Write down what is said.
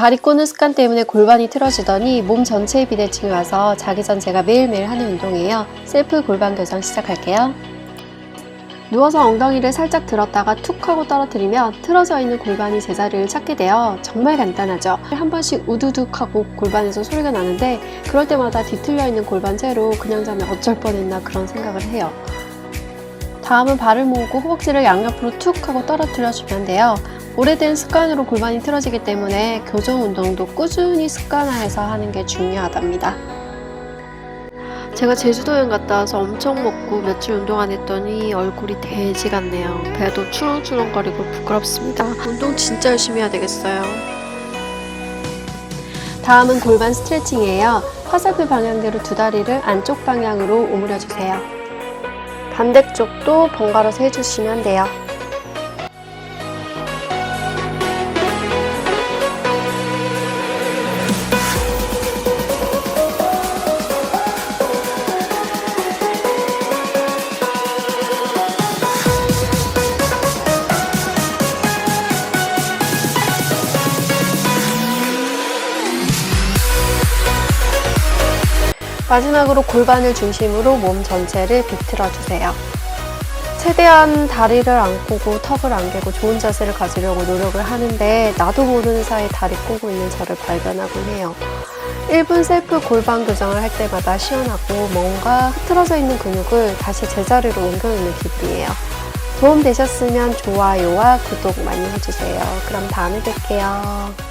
다리 꼬는 습관 때문에 골반이 틀어지더니 몸 전체에 비대칭이 와서 자기 전 제가 매일매일 하는 운동이에요. 셀프 골반 교정 시작할게요. 누워서 엉덩이를 살짝 들었다가 툭 하고 떨어뜨리면 틀어져 있는 골반이 제자리를 찾게 돼요. 정말 간단하죠? 한 번씩 우두둑 하고 골반에서 소리가 나는데 그럴 때마다 뒤틀려 있는 골반 채로 그냥 자면 어쩔 뻔했나 그런 생각을 해요. 다음은 발을 모으고 허벅지를 양옆으로 툭 하고 떨어뜨려 주면 돼요. 오래된 습관으로 골반이 틀어지기 때문에 교정 운동도 꾸준히 습관화해서 하는 게 중요하답니다. 제가 제주도 여행 갔다 와서 엄청 먹고 며칠 운동 안 했더니 얼굴이 돼지 같네요. 배도 추렁추렁거리고 부끄럽습니다. 운동 진짜 열심히 해야 되겠어요. 다음은 골반 스트레칭이에요. 화살표 방향대로 두 다리를 안쪽 방향으로 오므려 주세요. 반대쪽도 번갈아서 해주시면 돼요. 마지막으로 골반을 중심으로 몸 전체를 비틀어 주세요. 최대한 다리를 안 꼬고 턱을 안 개고 좋은 자세를 가지려고 노력을 하는데 나도 모르는 사이 다리 꼬고 있는 저를 발견하곤 해요. 1분 셀프 골반 교정을 할 때마다 시원하고 뭔가 흐트러져 있는 근육을 다시 제자리로 옮겨놓는 기분이에요. 도움 되셨으면 좋아요와 구독 많이 해주세요. 그럼 다음에 뵐게요.